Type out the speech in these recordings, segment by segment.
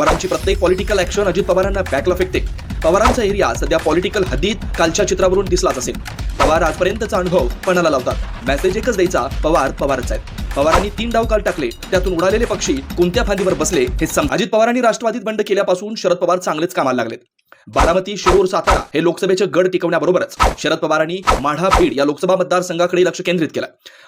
पवारांची प्रत्येक political action Ajit पवारांना बॅकला फेकते. पवारांचा एरिया सध्या पॉलिटिकल हद्दीत कालच्या चित्रावरून दिसलाच असेल. पवार आजपर्यंतचा अनुभव पणाला लावतात. मेसेज एकच द्यायचा पवार पवारच आहेत. पवारांनी तीन डाव काल टाकले. त्यातून उडालेले पक्षी कोणत्या फांदीवर बसले हे सम अजित पवारांनी राष्ट्रवादीत बंड केल्यापासून शरद पवार चांगलेच कामाला लागलेत. बारामती शिरूर सातारा हे लोकसभेचे गड टिकवण्याबरोबरच शरद पवारांनी माढा बीड या लोकसभा मतदारसंघाकडे लक्ष केंद्रित केलं.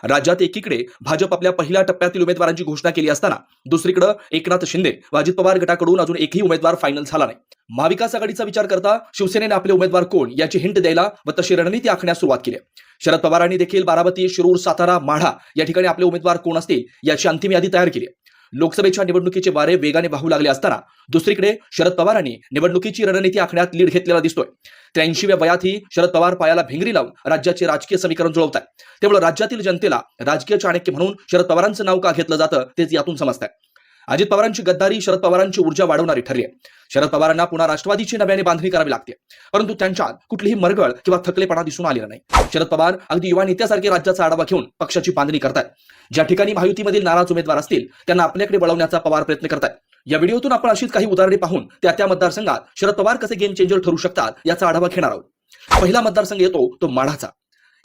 राज्यात एकीकडे भाजप आपल्या पहिल्या टप्प्यातील उमेदवारांची घोषणा केली असताना दुसरीकडे एकनाथ शिंदे व अजित पवार गटाकडून अजून एकही उमेदवार फायनल झाला नाही. महाविकास आघाडीचा विचार करता शिवसेनेने आपले उमेदवार कोण याची हिंट द्यायला व तशी रणनीती आखण्यास सुरुवात केली शरद पवारांनी देखील बारामती शिरूर सातारा माढा या ठिकाणी आपले उमेदवार कोण असतील याची अंतिम यादी तयार केली लोकसभेच्या निवडणुकीचे वारे वेगाने वाहू लागले असताना दुसरीकडे शरद पवारांनी निवडणुकीची रणनीती आखण्यात लीड घेतलेला दिसतोय. त्र्याऐंशीव्या वयातही शरद पवार पायाला भिंगरी लावून राज्याचे राजकीय समीकरण जुळवत आहेत त्यामुळे राज्यातील जनतेला राजकीय चाणक्य म्हणून शरद पवारांचं नाव का घेतलं जातं तेच यातून समजतंय. अजित पवारांची गद्दारी शरद पवारांची ऊर्जा वाढवणारी ठरली आहे. शरद पवारांना पुन्हा राष्ट्रवादीची नव्याने बांधणी करावी लागते. परंतु त्यांच्यात कुठलीही मरगळ किंवा थकलेपणा दिसून आलेला नाही. शरद पवार अगदी युवा नेत्यासारखे राज्याचा आढावा घेऊन पक्षाची बांधणी करतात ज्या ठिकाणी महायुतीमधील नाराज उमेदवार असतील त्यांना आपल्याकडे वळवण्याचा पवार प्रयत्न करतात या व्हिडिओतून आपण अशीच काही उदाहरणे पाहून त्या त्या मतदारसंघात शरद पवार कसे गेम चेंजर ठरू शकतात याचा आढावा घेणार आहोत. पहिला मतदारसंघ येतो तो माढाचा.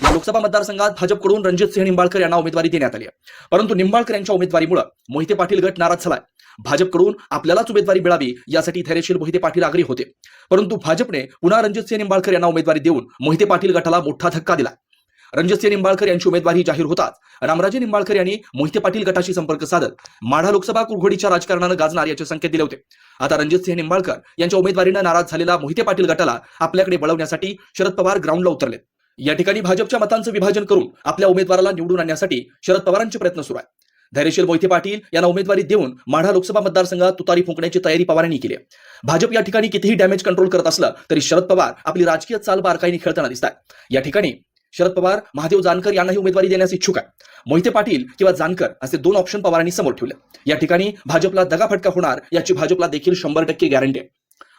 या लोकसभा मतदारसंघात भाजपकडून रणजित सिंह निंबाळकर यांना उमेदवारी देण्यात आली आहे. परंतु निंबाळकर यांच्या उमेदवारीमुळे मोहिते पाटील गट नाराज झालाय. भाजपकडून आपल्यालाच उमेदवारी मिळावी यासाठी धैर्यशील मोहिते पाटील आग्रही होते. परंतु भाजपने पुन्हा रणजित सिंह निंबाळकर यांना उमेदवारी देऊन मोहिते पाटील गटाला मोठा धक्का दिला. रणजित सिंह निंबाळकर यांची उमेदवारी जाहीर होताच रामराजे निंबाळकर यांनी मोहिते पाटील गटाशी संपर्क साधत माढा लोकसभा कुरघोडीच्या राजकारणानं गाजणार याचे संकेत दिले होते. आता रणजित सिंह निंबाळकर यांच्या उमेदवारीनं नाराज झालेला मोहिते पाटील गटाला आपल्याकडे वळवण्यासाठी शरद पवार ग्राउंडला उतरले या ठिकाणी भाजपच्या मतांचं विभाजन करून आपल्या उमेदवाराला निवडून आणण्यासाठी शरद पवारांचे प्रयत्न सुरू आहे धैर्यशील मोहिते पाटील यांना उमेदवारी देऊन माढा लोकसभा मतदारसंघात तुतारी फुंकण्याची तयारी पवारांनी केली भाजप या ठिकाणी कितीही डॅमेज कंट्रोल करत असलं तरी शरद पवार आपली राजकीय चाल बारकाईने खेळताना दिसतात या ठिकाणी शरद पवार महादेव जानकर यांनाही उमेदवारी देण्यास इच्छुक आहे मोहिते पाटील किंवा जानकर असे दोन ऑप्शन पवारांनी समोर ठेवले या ठिकाणी भाजपला दगाफटका होणार याची भाजपला देखील शंभर टक्के गॅरंटी आहे.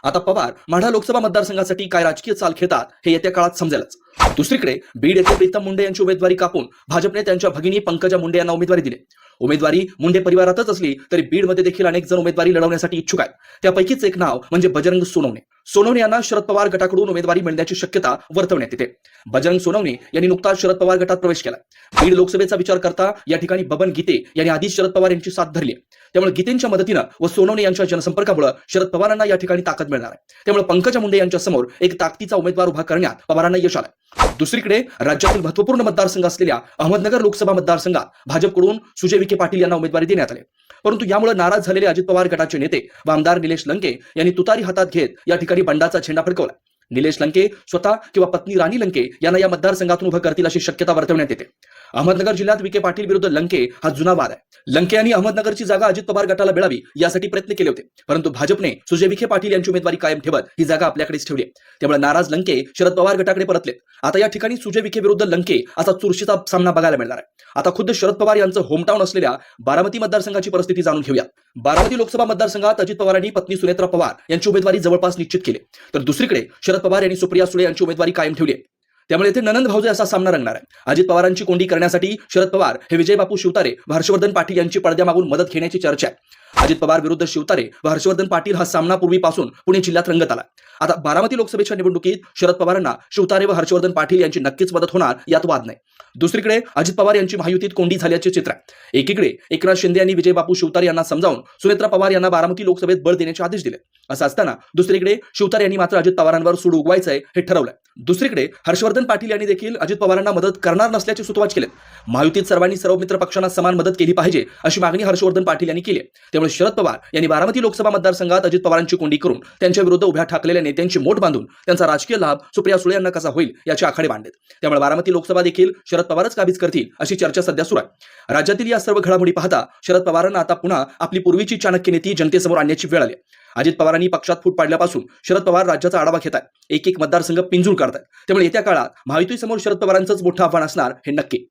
आता पवार माढा लोकसभा मतदारसंघासाठी काय राजकीय चाल खेळतात हे येत्या काळात समजेलच. दुसरीकडे बीड येथे प्रीतम मुंडे यांची उमेदवारी कापून भाजपने त्यांच्या भगिनी पंकजा मुंडे यांना उमेदवारी दिली. उमेदवारी मुंडे परिवारातच असली तरी बीडमध्ये देखील अनेक जण उमेदवारी लढवण्यासाठी इच्छुक आहेत. त्यापैकीच एक नाव म्हणजे बजरंग सोनवणे. सोनवणे यांना शरद पवार गटाकडून उमेदवारी मिळण्याची शक्यता वर्तवण्यात येते. बजरंग सोनवणे यांनी नुकताच शरद पवार गटात प्रवेश केला. बीड लोकसभेचा विचार करता या ठिकाणी बबन गीते यांनी आधीच शरद पवार यांची साथ धरली त्यामुळे गीतेंच्या मदतीनं व सोनवणे यांच्या जनसंपर्कामुळे शरद पवारांना या ठिकाणी ताकद मिळणार आहे. त्यामुळे पंकजा मुंडे यांच्या समोर एक ताकदीचा उमेदवार उभा करण्यात पवारांना यश आलं दुसरीकडे राज्यातील महत्त्वपूर्ण मतदारसंघ असलेल्या अहमदनगर लोकसभा मतदारसंघात भाजपकडून सुजय विखे पाटील यांना उमेदवारी देण्यात आली. परंतु यामुळे नाराज झालेले अजित पवार गटाचे नेते व आमदार निलेश लंके यांनी तुतारी हातात घेत या ठिकाणी बंडाचा झेंडा फडकवला. निलेश लंके स्वतः किंवा पत्नी राणी लंके यांना या मतदारसंघातून उभं करतील अशी शक्यता वर्तवण्यात येते. अहमदनगर जिल्ह्यात विखे पाटील विरुद्ध लंके हा जुना वाद आहे. लंके यांनी अहमदनगरची जागा अजित पवार गटाला मिळावी यासाठी प्रयत्न केले होते. परंतु भाजपने सुजय विखे पाटील यांची उमेदवारी कायम ठेवत ही जागा आपल्याकडेच ठेवली आहे. त्यामुळे नाराज लंके शरद पवार गटाकडे परतले आता या ठिकाणी सुजय विखे विरुद्ध लंके असा चुरशीचा सामना बघायला मिळणार आहे. आता खुद्द शरद पवार यांचं होमटाऊन असलेल्या बारामती मतदारसंघाची परिस्थिती जाणून घेऊया. बारामती लोकसभा मतदारसंघात अजित पवारांनी पत्नी सुनेत्रा पवार यांची उमेदवारी जवळपास निश्चित केली. तर दुसरीकडे शरद पवार यांनी सुप्रिया सुळे यांची उमेदवारी कायम ठेवली आहे. त्यामुळे येथे ननंद भाऊजे असा सामना रंगणार आहे. अजित पवारांची कोंडी करण्यासाठी शरद पवार हे विजय बापू शिवतारे हर्षवर्धन पाटील यांची पडद्यामागून मदत घेण्याची चर्चा आहे. अजित पवार विरुद्ध शिवतारे व हर्षवर्धन पाटील हा सामना पूर्वीपासून पुणे जिल्ह्यात रंगत आला. आता बारामती लोकसभेच्या निवडणुकीत शरद पवारांना शिवतारे व हर्षवर्धन पाटील यांची नक्कीच मदत होणार यात वाद नाही. दुसरीकडे अजित पवार यांची महायुतीत कोंडी झाल्याचे चित्र आहे. एकीकडे एकनाथ शिंदे यांनी विजय बापू शिवतारे यांना समजावून सुनेत्रा पवार यांना बारामती लोकसभेत बळ देण्याचे आदेश दिले. असं असताना दुसरीकडे शिवतारे यांनी मात्र अजित पवारांवर सूड उगवायचंय हे ठरवलंय. दुसरीकडे हर्षवर्धन पाटील यांनी देखील अजित पवारांना मदत करणार नसल्याचे सुतवाच केले महायुतीत सर्वांनी सर्व मित्र पक्षांना समान मदत केली पाहिजे अशी मागणी हर्षवर्धन पाटील यांनी केली त्यामुळे शरद पवार यांनी बारामती लोकसभा मतदारसंघात अजित पवारांची कोंडी करून त्यांच्या विरुद्ध उभ्या ठाकलेल्या नेत्यांची मोठ बांधून त्यांचा राजकीय लाभ सुप्रिया सुळे यांना कसा होईल याचे आखाडे मांडलेत त्यामुळे बारामती लोकसभा देखील शरद पवारच काबीज करतील अशी चर्चा सध्या सुरू आहे. राज्यातील या सर्व घडामोडी पाहता शरद पवारांना आता पुन्हा आपली पूर्वीची चाणक्य नीती जनतेसमोर आणण्याची वेळ आली अजित पवारांनी पक्षात फूट पाडल्यापासून शरद पवार राज्याचा आढावा घेत आहेत. एक एक मतदारसंघ पिंजून करतात त्यामुळे येत्या काळात महायुतीसमोर शरद पवारांचंच मोठं आव्हान असणार हे नक्की.